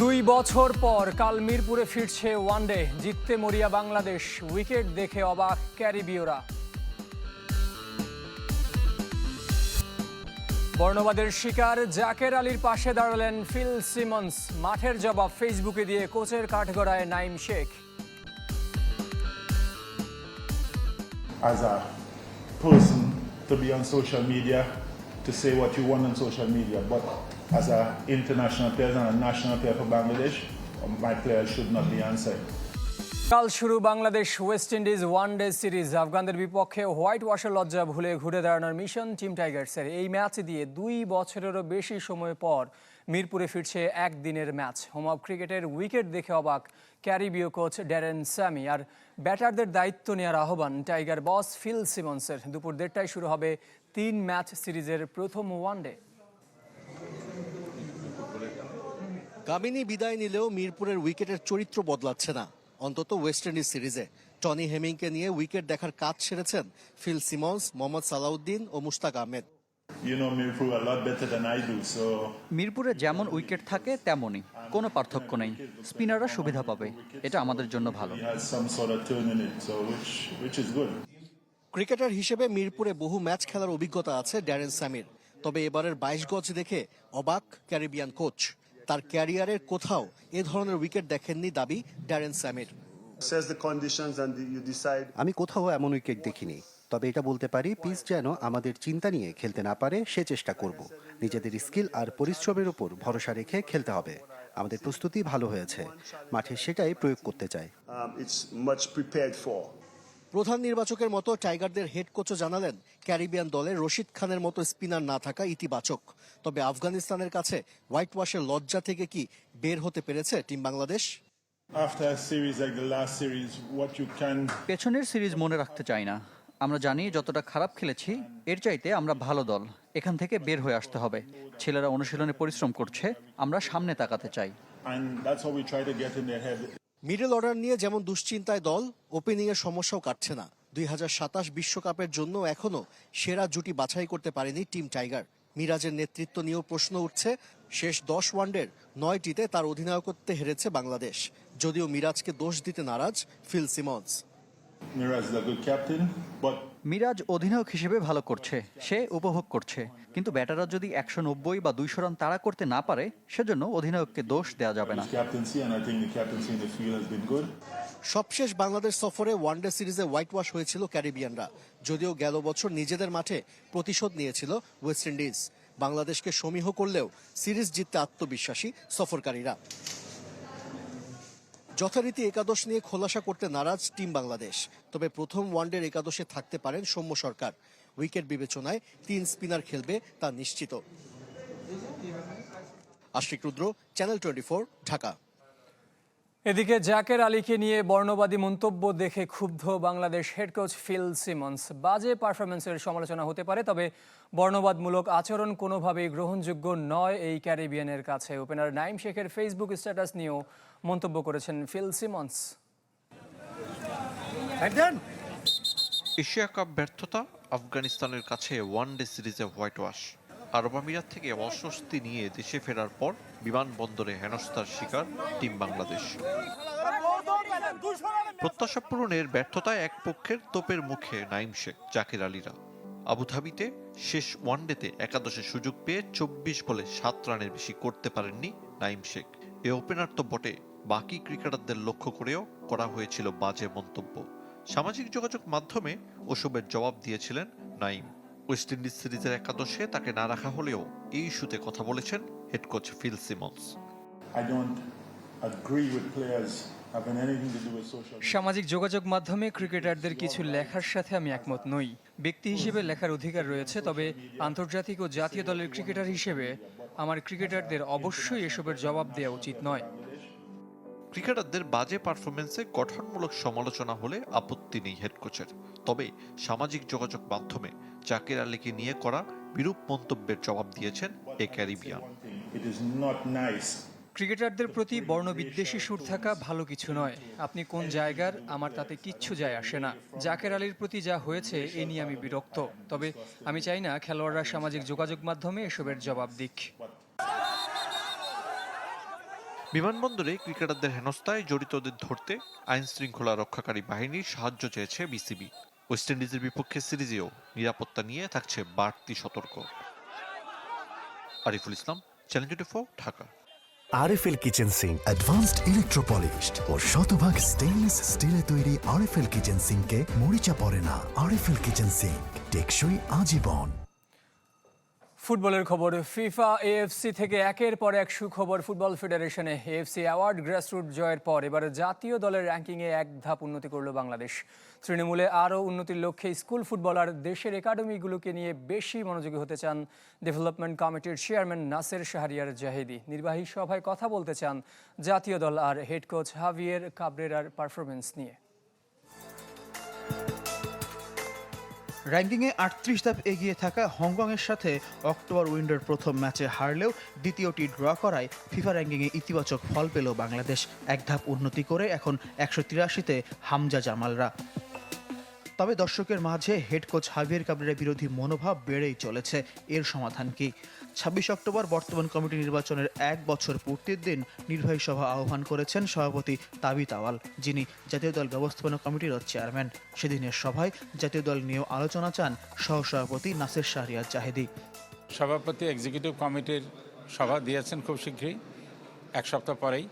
দুই বছর পর কাল মিরপুরে ফিরছে ওয়ানডে জিততে মরিয়া বাংলাদেশ উইকেট দেখে অবাক ক্যারিবীয়রা। বর্ণবাদের শিকার জাকের আলীর পাশে দাঁড়ালেন ফিল সিমন্স। মাঠের জবাব ফেসবুকে দিয়ে কোচের কাঠগড়ায় Naim Sheikh. As a person to be on social media to say what you want on social media, but as an international player and a national player for Bangladesh, my players should not be answered. কাল শুরু Bangladesh West Indies one day series. আফগানদের বিপক্ষে white ওয়াশের লজ্জা ভুলে ঘুরে দাঁড়ানোর mission team টাইগার্সের এই match দিয়ে দুই বছরেরও বেশি সময় পর মিরপুরে ফিরছে একদিনের ম্যাচ। হোম অফ ক্রিকেটের উইকেট দেখে অবাক ক্যারিবীয় কোচ ড্যারেন স্যামি আর ব্যাটারদের দায়িত্ব নেওয়ার আহ্বান টাইগার বস ফিল সিমন্সের। দুপুর দেড়টায় শুরু হবে তিন ম্যাচ সিরিজের প্রথম ওয়ানডে কামিনী বিদায় নিলেও মিরপুরের উইকেটের চরিত্র বদলাচ্ছে না। অন্তত ওয়েস্ট ইন্ডিজ সিরিজে। টনি হেমিংকে নিয়ে উইকেট দেখার কাজ সেরেছেন ফিল সিমন্স মোহাম্মদ সালাউদ্দিন ও মুশতাক আহমেদ। মিরপুরে যেমন উইকেট থাকে তেমনই। কোনো পার্থক্য নেই। স্পিনাররা সুবিধা পাবে। এটা আমাদের জন্য ভালো. ক্রিকেটার হিসেবে মিরপুরে বহু ম্যাচ খেলার অভিজ্ঞতা আছে ড্যারেন স্যামির। তবে এবারের বাইশ গজ দেখে অবাক ক্যারিবিয়ান কোচ। তার ক্যারিয়ারের কোথাও এ ধরনের উইকেট দেখেননি দাবি ড্যারেন স্যামির। Assess the conditions and you decide আমি কোথাও এমন উইকেট দেখিনি তবে এটা বলতে পারি পিচ যেন আমাদের চিন্তা নিয়ে খেলতে না পারে সে চেষ্টা করব। নিজেদের স্কিল আর পরিশ্রমের উপর ভরসা রেখে খেলতে হবে। আমাদের প্রস্তুতি ভালো হয়েছে মাঠে সেটাই প্রয়োগ করতে চাই। প্রধান নির্বাচকের মতো টাইগারদের হেড কোচও জানালেন ক্যারিবিয়ান দলে রশিদ খানের মতো স্পিনার না থাকা ইতিবাচক। তবে আফগানিস্তানের কাছে হোয়াইট ওয়াশের লজ্জা থেকে কি বের হতে পেরেছে টিম বাংলাদেশ? পেছনের সিরিজ মনে রাখতে চাই না। আমরা জানি যতটা খারাপ খেলেছি এর চাইতে আমরা ভালো দল। এখান থেকে বের হয়ে আসতে হবে। ছেলেরা অনুশীলনে পরিশ্রম করছে আমরা সামনে তাকাতে চাই। মিডল অর্ডার নিয়ে যেমন দুশ্চিন্তায় দল ওপেনিং এর সমস্যাও কাটছে না। দুই বিশ্বকাপের জন্য এখনও সেরা জুটি বাছাই করতে পারেনি টিম টাইগার। মিরাজের নেতৃত্ব নিয়েও প্রশ্ন উঠছে, শেষ দশ ওয়ানডের নয়টিতে তার অধিনায়কত্বে হেরেছে বাংলাদেশ। যদিও মিরাজকে দোষ দিতে নারাজ ফিল সিমন্স। Miraz মিরাজ অধিনায়ক হিসেবে ভালো করছে সে উপভোগ করছে। কিন্তু ব্যাটাররা যদি একশো নব্বই বা দুইশো রান তাড়া করতে না পারে সেজন্য অধিনায়ককে দোষ দেওয়া যাবে না. সবশেষ বাংলাদেশ সফরে ওয়ানডে সিরিজে হোয়াইট ওয়াশ হয়েছিল ক্যারিবিয়ানরা যদিও গেল বছর নিজেদের মাঠে প্রতিশোধ নিয়েছিল ওয়েস্ট ইন্ডিজ। বাংলাদেশকে সমীহ করলেও সিরিজ জিততে আত্মবিশ্বাসী সফরকারীরা। যথারীতি একাদশ নিয়ে খোলাসা করতে নারাজ টিম বাংলাদেশ। তবে প্রথম ওয়ানডের একাদশে থাকতে পারেন সৌম্য সরকার। উইকেট বিবেচনায় তিন স্পিনার খেলবে তা নিশ্চিত। Ashiq Rudra, channel twenty Dhaka. এদিকে জাকের আলীকে নিয়ে বর্ণবাদী মন্তব্য দেখে ক্ষুব্ধ Bangladesh head coach Phil Simmons. বাজে পারফরমেন্সের সমালোচনা হতে পারে, তবে বর্ণবাদমূলক আচরণ কোনোভাবেই গ্রহণযোগ্য নয় এই ক্যারিবিয়ানের কাছে। ওপেনার নাইম শেখের ফেসবুক স্ট্যাটাস নিয়েও মন্তব্য করেছেন ফিল সিমন্স। এশিয়া কাপ ব্যর্থতা আফগানিস্তানের কাছে ওয়ান ডে সিরিজে হোয়াইট ওয়াশ আরব আমিরাত থেকে অস্বস্তি নিয়ে দেশে ফেরার পর বিমানবন্দরে হেনস্থার শিকার টিম বাংলাদেশ। প্রত্যাশা পূরণের ব্যর্থতায় এক পক্ষের তোপের মুখে নাইম শেখ জাকির আলীরা। আবুধাবিতে শেষ ওয়ানডেতে একাদশে সুযোগ পেয়ে চব্বিশ বলে সাত রানের বেশি করতে পারেননি নাইম শেখ। এ ওপেনার তো বটে বাকি ক্রিকেটারদের লক্ষ্য করেও করা হয়েছিল বাজে মন্তব্য। সামাজিক যোগাযোগ মাধ্যমে ওসবের জবাব দিয়েছিলেন নাইম। ওয়েস্ট ইন্ডিজ সিরিজের একাদশে তাকে না রাখা হলেও এই ইস্যুতে কথা বলেছেন head coach Phil Simmons. I don't agree with players having anything to do with social. সামাজিক যোগাযোগ মাধ্যমে ক্রিকেটারদের কিছু লেখার সাথে আমি একমত নই। ব্যক্তি হিসেবে লেখার অধিকার রয়েছে তবে আন্তর্জাতিক ও জাতীয় দলের ক্রিকেটার হিসেবে আমার ক্রিকেটারদের অবশ্যই এসবের জবাব দেওয়া উচিত নয়। ক্রিকেটারদের বাজে পারফরমেন্সে গঠনমূলক সমালোচনা হলে আপত্তি নেই হেড কোচের তবে সামাজিক যোগাযোগ মাধ্যমে জাকির আলীকে নিয়ে করা বিরূপ মন্তব্যের জবাব দিয়েছেন এ ক্যারিবিয়ান। ক্রিকেটারদের প্রতি বর্ণবিদ্বেষী সুর থাকা ভালো কিছু নয়। আপনি কোন জায়গার আমার তাতে কিচ্ছু যায় আসে না। জাকের আলীর প্রতি যা হয়েছে এ নিয়ে আমি বিরক্ত। তবে আমি চাই না খেলোয়াড়রা সামাজিক যোগাযোগ মাধ্যমে এসবের জবাব দিক। বিমানবন্দরে ক্রিকেটারদের হেনস্থায় জড়িতদের ধরতে আইন শৃঙ্খলা রক্ষাকারী বাহিনীর সাহায্য চেয়েছে বিসিবি। ওয়েস্ট ইন্ডিজের বিপক্ষে সিরিজেও নিরাপত্তা নিয়ে থাকছে বাড়তি সতর্ক। Ariful Islam channel twenty Dhaka. RFL kitchen sink advanced electro polished ও শতভাগ স্টেইনলেস স্টিলে তৈরি আরএফএল কিচেন সিঙ্কে মরিচা পড়ে না। আরএফএল কিচেন সিঙ্ক টেকসই আজীবন। ফুটবলের খবর, ফিফা, এএফসি থেকে একের পর এক সুখবর ফুটবল ফেডারেশনে। এএফসি অ্যাওয়ার্ড গ্রাসরুট জয়ের পর এবার জাতীয় দলের র্যাঙ্কিংয়ে এক ধাপ উন্নতি করল বাংলাদেশ। তৃণমূলে আরও উন্নতির লক্ষ্যে স্কুল ফুটবলার দেশের একাডেমিগুলোকে নিয়ে বেশি মনোযোগী হতে চান ডেভেলপমেন্ট কমিটির চেয়ারম্যান নাসের শাহরিয়ার জাহেদি। নির্বাহী সভায় কথা বলতে চান জাতীয় দল আর হেড কোচ হাভিয়ের কাবরেরার পারফরমেন্স নিয়ে। র্যাঙ্কিংয়ে আটত্রিশ ধাপ এগিয়ে থাকা হংকংয়ের সাথে অক্টোবর উইন্ডোর প্রথম ম্যাচে হারলেও দ্বিতীয়টি ড্র করায় ফিফা র্যাঙ্কিংয়ে ইতিবাচক ফল পেল বাংলাদেশ। এক ধাপ উন্নতি করে এখন একশো তিরাশিতে হামজা জামালরা। তবে দর্শকের মাঝে হেড কোচ হাভিয়ের কাবরের বিরোধী মনোভাব বেড়েই চলেছে। এর সমাধান কি? ছাব্বিশ অক্টোবর বর্তমান কমিটি নির্বাচনের এক বছর পূর্তির দিন নির্বাহী সভা আহ্বান করেছেন সভাপতি তাবি তাওয়াল যিনি জাতীয় দল ব্যবস্থাপনা কমিটির চেয়ারম্যান। সেদিনের সভায় জাতীয় দল নিয়েও আলোচনা চান সহসভাপতি নাসির শাহরিয়ার জাহেদি। সভাপতি এক্সিকিউটিভ কমিটির সভা দিয়েছেন খুব শীঘ্রই, এক সপ্তাহ পরেই।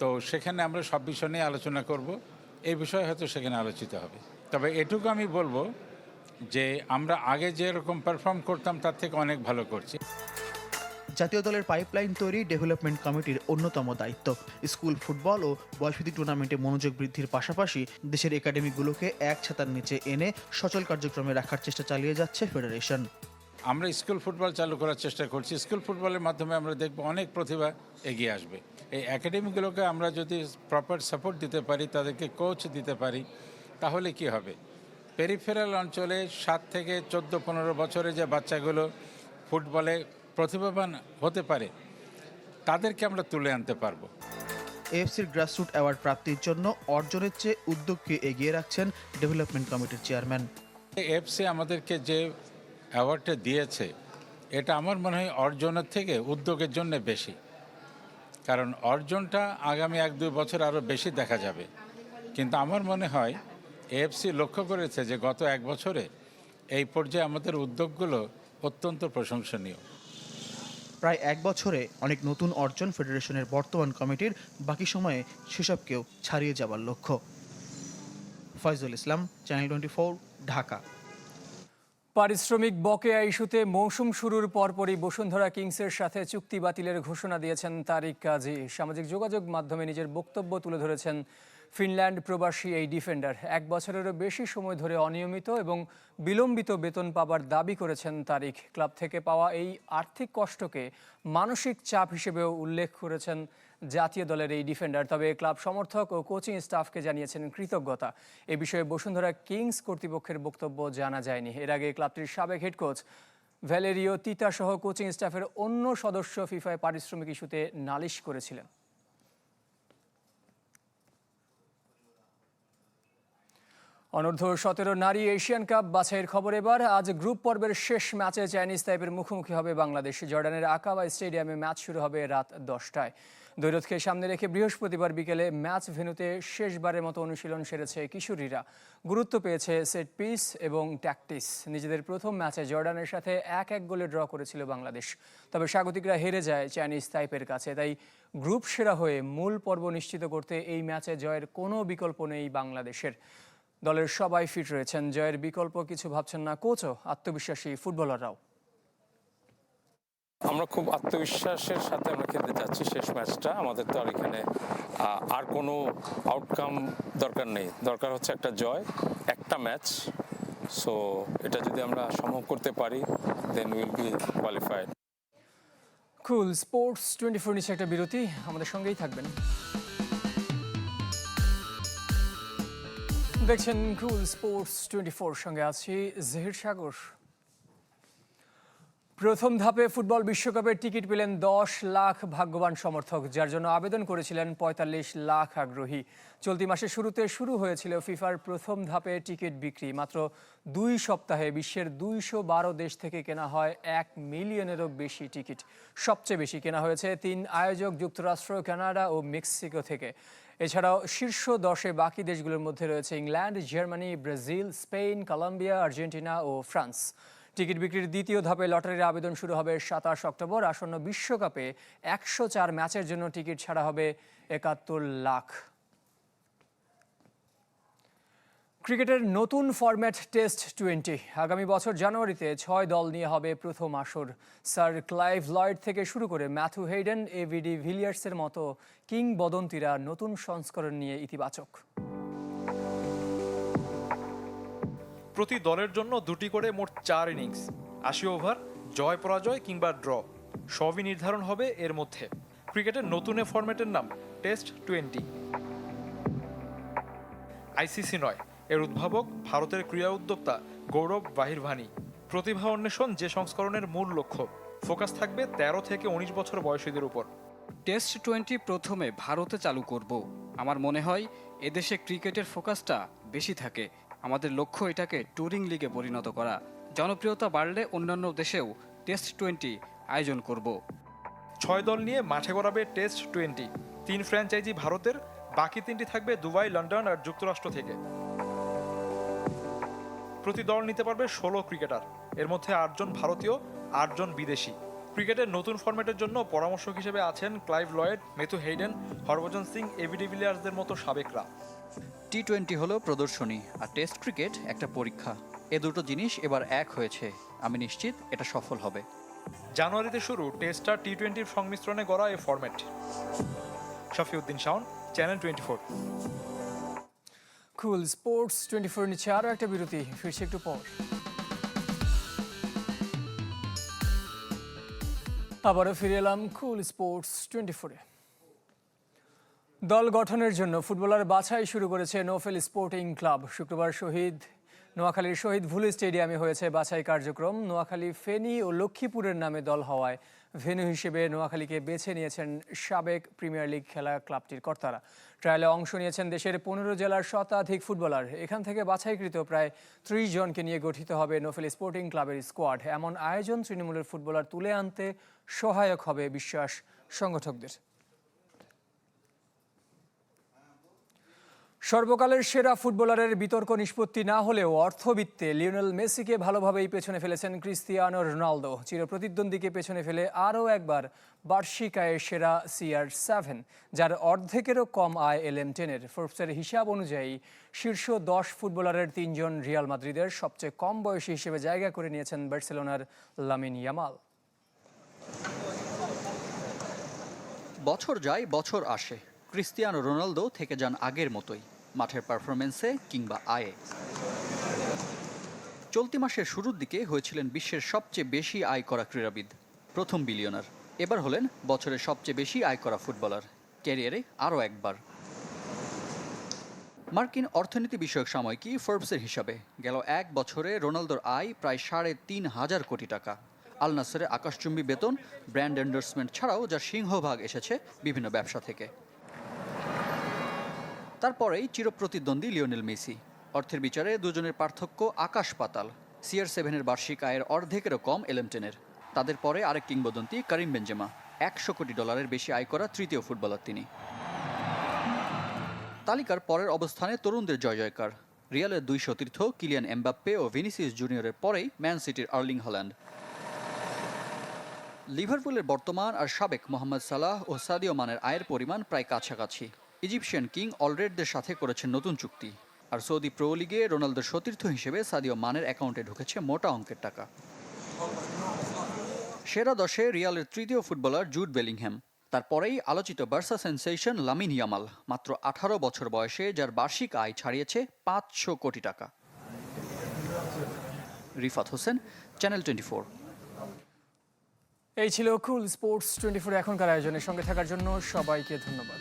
তো সেখানে আমরা সব বিষয় নিয়ে আলোচনা করব। এই বিষয়ে হয়তো সেখানে আলোচিত হবে। তবে এটুকু আমি বলব যে আমরা আগে যেরকম পারফর্ম করতাম তার থেকে অনেক ভালো করছি। জাতীয় দলের পাইপলাইন তৈরি ডেভেলপমেন্ট কমিটির অন্যতম দায়িত্ব। স্কুল ফুটবল ও বয়সভিত্তিক টুর্নামেন্টে মনোযোগ বৃদ্ধির পাশাপাশি দেশের একাডেমিগুলোকে এক ছাতার নিচে এনে সচল কার্যক্রমে রাখার চেষ্টা চালিয়ে যাচ্ছে ফেডারেশন আমরা স্কুল ফুটবল চালু করার চেষ্টা করছি। স্কুল ফুটবলের মাধ্যমে আমরা দেখব অনেক প্রতিভা এগিয়ে আসবে। এই একাডেমিগুলোকে আমরা যদি প্রপার সাপোর্ট দিতে পারি তাদেরকে কোচ দিতে পারি তাহলে কি হবে? পেরিফেরাল অঞ্চলে সাত থেকে চোদ্দ পনেরো বছরে যে বাচ্চাগুলো ফুটবলে প্রতিভাবান হতে পারে তাদেরকে আমরা তুলে আনতে পারব। এএফসির গ্রাসরুট অ্যাওয়ার্ড প্রাপ্তির জন্য অর্জনের চেয়ে উদ্যোগকে এগিয়ে রাখছেন ডেভেলপমেন্ট কমিটির চেয়ারম্যান। এফসি আমাদেরকে যে অ্যাওয়ার্ডটা দিয়েছে এটা আমার মনে হয় অর্জনের থেকে উদ্যোগের জন্য বেশি। কারণ অর্জনটা আগামী এক দুই বছর আরও বেশি দেখা যাবে। কিন্তু আমার মনে হয় এএফসি লক্ষ্য করেছে যে গত এক বছরে এই পর্যায়ে আমাদের উদ্যোগগুলো অত্যন্ত প্রশংসনীয়। প্রায় এক বছরে অনেক নতুন অর্জন ফেডারেশনের বর্তমান কমিটির বাকি সময়ে সেসবকেও ছাড়িয়ে যাবার লক্ষ্য। Foyzul Islam channel twenty four Dhaka. পারিশ্রমিক বকেয়া ইস্যুতে মৌসুম শুরুর পরপরই বসুন্ধরা কিংসের সাথে চুক্তি বাতিলের ঘোষণা দিয়েছেন তারিক কাজী। সামাজিক যোগাযোগ মাধ্যমে নিজের বক্তব্য তুলে ধরেছেন ফিনল্যান্ড প্রবাসী এই ডিফেন্ডার। এক বছরেরও বেশি সময় ধরে অনিয়মিত এবং বিলম্বিত বেতন পাবার দাবি করেছেন তারিক ক্লাব থেকে পাওয়া এই আর্থিক কষ্টকে মানসিক চাপ হিসেবেও উল্লেখ করেছেন জাতীয় দলের এই ডিফেন্ডার। তবে ক্লাব সমর্থক ও কোচিং স্টাফকে জানিয়েছেন কৃতজ্ঞতা। এ বিষয়ে বসুন্ধরা কিংস কর্তৃপক্ষের বক্তব্য জানা যায়নি। এর আগে ক্লাবটির সাবেক হেড কোচ ভ্যালেরিও তিতা সহ কোচিং স্টাফের অন্য সদস্য ফিফায় পারিশ্রমিক ইস্যুতে নালিশ করেছিলেন। অনূর্ধ্ব সতেরো নারী এশিয়ান কাপ বাছাইয়ের খবর এবার। আজ গ্রুপ পর্বের শেষ ম্যাচে চাইনিজ টাইপের মুখোমুখি হবে বাংলাদেশ। জর্ডানের আকাবা স্টেডিয়ামে ম্যাচ শুরু হবে রাত দশটায়। দৈরথকে সামনে রেখে বৃহস্পতিবার বিকেলে ম্যাচ ভেন্যুতে শেষবারের মতো অনুশীলন সেরেছে কিশোরীরা। গুরুত্ব পেয়েছে সেট পিস এবং ট্যাকটিস। নিজেদের প্রথম ম্যাচে জর্ডানের সাথে এক এক গোলে ড্র করেছিল বাংলাদেশ। তবে স্বাগতিকরা হেরে যায় চাইনিজ তাইপের কাছে। তাই গ্রুপ সেরা হয়ে মূল পর্ব নিশ্চিত করতে এই ম্যাচে জয়ের কোনো বিকল্প নেই বাংলাদেশের। দলের সবাই ফিট রয়েছেন। জয়ের বিকল্প কিছু ভাবছেন না কোচও আত্মবিশ্বাসী ফুটবলাররাও। আমরা খুব আত্মবিশ্বাসের সাথে আমরা খেলতে চাচ্ছি শেষ ম্যাচটা। আমাদের তো আর এখানে আর কোনো আউটকাম দরকার নেই। দরকার হচ্ছে একটা জয় একটা ম্যাচ। সো এটা যদি আমরা সম্ভব করতে পারি then will be qualified Kool sports twenty four নিচে একটা বিরতি। আমাদের সঙ্গেই থাকবেন। দেখছেন কুল স্পোর্টস টোয়েন্টি সঙ্গে আছি জহির সাগর প্রথম ধাপে ফুটবল বিশ্বকাপের টিকিট পেলেন দশ লাখ ভাগ্যবান সমর্থক, যার জন্য আবেদন করেছিলেন পঁয়তাল্লিশ লাখ আগ্রহী। চলতি মাসের শুরুতে শুরু হয়েছিল ফিফার প্রথম ধাপে টিকিট বিক্রি। মাত্র দুই সপ্তাহে বিশ্বের দুইশো বারো দেশ থেকে কেনা হয় এক মিলিয়নেরও বেশি টিকিট। সবচেয়ে বেশি কেনা হয়েছে তিন আয়োজক, যুক্তরাষ্ট্র, কানাডা ও মেক্সিকো থেকে। এছাড়াও শীর্ষ দশে বাকি দেশগুলোর মধ্যে রয়েছে England, Germany, Brazil, Spain, Colombia, Argentina ও ফ্রান্স। টিকিট বিক্রির দ্বিতীয় ধাপে লটারির আবেদন শুরু হবে সাতাশ অক্টোবর। আসন্ন বিশ্বকাপে একশো চার ম্যাচের জন্য টিকিট ছাড়া হবে একাত্তর লাখ। ক্রিকেটের নতুন ফরম্যাট টেস্ট টোয়েন্টি। আগামী বছর জানুয়ারিতে ছয় দল নিয়ে হবে প্রথম আসর। স্যার ক্লাইভ লয়েড থেকে শুরু করে ম্যাথু হেইডেন এভিডি ভিলিয়ার্সের মতো কিংবদন্তিরা নতুন সংস্করণ নিয়ে ইতিবাচক। প্রতি দলের জন্য দুটি করে মোট চার ইনিংস। আশি ওভার, জয় পরাজয় কিংবা ড্র। সবই নির্ধারণ হবে এর মধ্যে। ক্রিকেটের নতুন এ ফরম্যাটের নাম টেস্ট টোয়েন্টি। আইসিসি নয়, এর উদ্ভাবক ভারতের ক্রীড়া উদ্যোক্তা গৌরব বাহিরভানি। প্রতিভা অন্বেষণ যে সংস্করণের মূল লক্ষ্য, ফোকাস থাকবে তেরো থেকে উনিশ বছর বয়সীদের উপর। টেস্ট টোয়েন্টি প্রথমে ভারতে চালু করব। আমার মনে হয় এদেশে ক্রিকেটের ফোকাসটা বেশি থাকে। আমাদের লক্ষ্য এটাকে ট্যুরিং লিগে পরিণত করা। জনপ্রিয়তা বাড়লে অন্যান্য দেশেও টেস্ট টোয়েন্টি আয়োজন করব। ছয় দল নিয়ে মাঠে গড়াবে টেস্ট টোয়েন্টি। তিন ফ্র্যাঞ্চাইজি ভারতের, বাকি তিনটি থাকবে দুবাই, লন্ডন আর যুক্তরাষ্ট্র থেকে। প্রতি দল নিতে পারবে ষোলো ক্রিকেটার। এর মধ্যে আটজন ভারতীয়, আটজন বিদেশি। ক্রিকেটের নতুন ফরম্যাটের জন্য পরামর্শক হিসেবে আছেন Clive Lloyd, Matthew Hayden, Harbhajan Singh AB ডিভিলিয়ার্সদের মতো সাবেকরা। টি টোয়েন্টি হলো প্রদর্শনী আর টেস্ট ক্রিকেট একটা পরীক্ষা। এ দুটো জিনিস এবার এক হয়েছে। আমি নিশ্চিত এটা সফল হবে। জানুয়ারিতে শুরু টেস্ট আর টি টোয়েন্টির সংমিশ্রণে গড়া এই format Shafiuddin Shaon channel twenty four Kool sports twenty four নিচ্ছে আরও একটা বিরতি ফিরছে একটু পর। আবারও ফিরে এলাম কুল স্পোর্টস টোয়েন্টি ফোরে দল গঠনের জন্য ফুটবলার বাছাই শুরু করেছে নোফেল স্পোর্টিং ক্লাব। শুক্রবার শহীদ, নোয়াখালীর শহীদ ভুল স্টেডিয়ামে হয়েছে বাছাই কার্যক্রম। নোয়াখালী, ফেনী ও লক্ষ্মীপুরের নামে দল হওয়ায় ভেন্যু হিসেবে নোয়াখালীকে বেছে নিয়েছেন সাবেক প্রিমিয়ার লিগ খেলা ক্লাবটির কর্তারা। ট্রায়ালে অংশ নিয়েছেন দেশের পনেরো জেলার শতাধিক ফুটবলার। এখান থেকে বাছাইকৃত প্রায় ত্রিশ জনকে নিয়ে গঠিত হবে নোফেল স্পোর্টিং ক্লাবের স্কোয়াড। এমন আয়োজন তৃণমূলের ফুটবলার তুলে আনতে সহায়ক হবে বিশ্বাস সংগঠকদের। সর্বকালের সেরা ফুটবলারের বিতর্ক নিষ্পত্তি না হলেও অর্থবিত্তে লিওনেল মেসিকে ভালোভাবেই পেছনে ফেলেছেন ক্রিস্তিয়ানো রোনালদো। চিরপ্রতিদ্বন্দ্বীকে পেছনে ফেলে আরও একবার বার্ষিক আয়ের সেরা সিআর সেভেন, যার অর্ধেকেরও কম আয় এল এম টেনের। ফোর্বসের হিসাব অনুযায়ী শীর্ষ দশ ফুটবলারের তিনজন রিয়াল মাদ্রিদের সবচেয়ে কম বয়সী হিসেবে জায়গা করে নিয়েছেন বার্সেলোনার লামিন ইয়ামাল। বছর যায়, বছর আসে। ক্রিস্তিয়ানো রোনালদো থেকে যান আগের মতোই। মাঠের পারফরমেন্সে কিংবা আয়ে। চলতি মাসের শুরুর দিকে হয়েছিলেন বিশ্বের সবচেয়ে বেশি আয় করা ক্রীড়াবিদ, প্রথম বিলিয়নার এবার হলেন বছরের সবচেয়ে বেশি আয় করা ফুটবলার ক্যারিয়ারে আরও একবার। মার্কিন অর্থনীতি বিষয়ক সাময়িকী ফোর্বসের হিসাবে গেল এক বছরে রোনালদোর আয় প্রায় সাড়ে তিন হাজার কোটি টাকা। আল নাসেরের আকাশচুম্বী বেতন, ব্র্যান্ড এন্ডোর্সমেন্ট ছাড়াও যার সিংহভাগ এসেছে বিভিন্ন ব্যবসা থেকে। তারপরেই চিরপ্রতিদ্বন্দ্বী লিওনেল মেসি। অর্থের বিচারে দুজনের পার্থক্য আকাশ পাতাল। সিআর সেভেনের বার্ষিক আয়ের অর্ধেকেরও কম এলেমটেনের তাদের পরে আরেক কিংবদন্তি করিম বেঞ্জেমা একশো কোটি ডলারের বেশি আয় করা তৃতীয় ফুটবলার তিনি। তালিকার পরের অবস্থানে তরুণদের জয় জয়কার। রিয়ালের দুই সতীর্থ কিলিয়ান এমবাপ্পে ও ভিনিসিয়াস জুনিয়রের পরেই ম্যান সিটির আর্লিং হল্যান্ড। লিভারপুলের বর্তমান আর সাবেক মোহাম্মদ সালাহ ও সাদিও মানের আয়ের পরিমাণ প্রায় কাছাকাছি। ইজিপশিয়ান কিং অলরেডদের সাথে করেছেন নতুন চুক্তি। আর সৌদি প্রো লিগে রোনালদোর সতীর্থ হিসেবে সাদিও মানের অ্যাকাউন্টে ঢুকেছে মোটা অঙ্কের টাকা। সেরা দশে রিয়ালের তৃতীয় ফুটবলার জুড বেলিংহ্যাম তারপরেই আলোচিত বার্সা সেন্সেশন লামিন ইয়ামাল। মাত্র আঠারো বছর বয়সে যার বার্ষিক আয় ছাড়িয়েছে পাঁচশো কোটি টাকা। Rifat Hossain, channel twenty four. এই ছিল কুল স্পোর্টস টোয়েন্টি ফোর এখনকার আয়োজনের সঙ্গে থাকার জন্য সবাইকে ধন্যবাদ।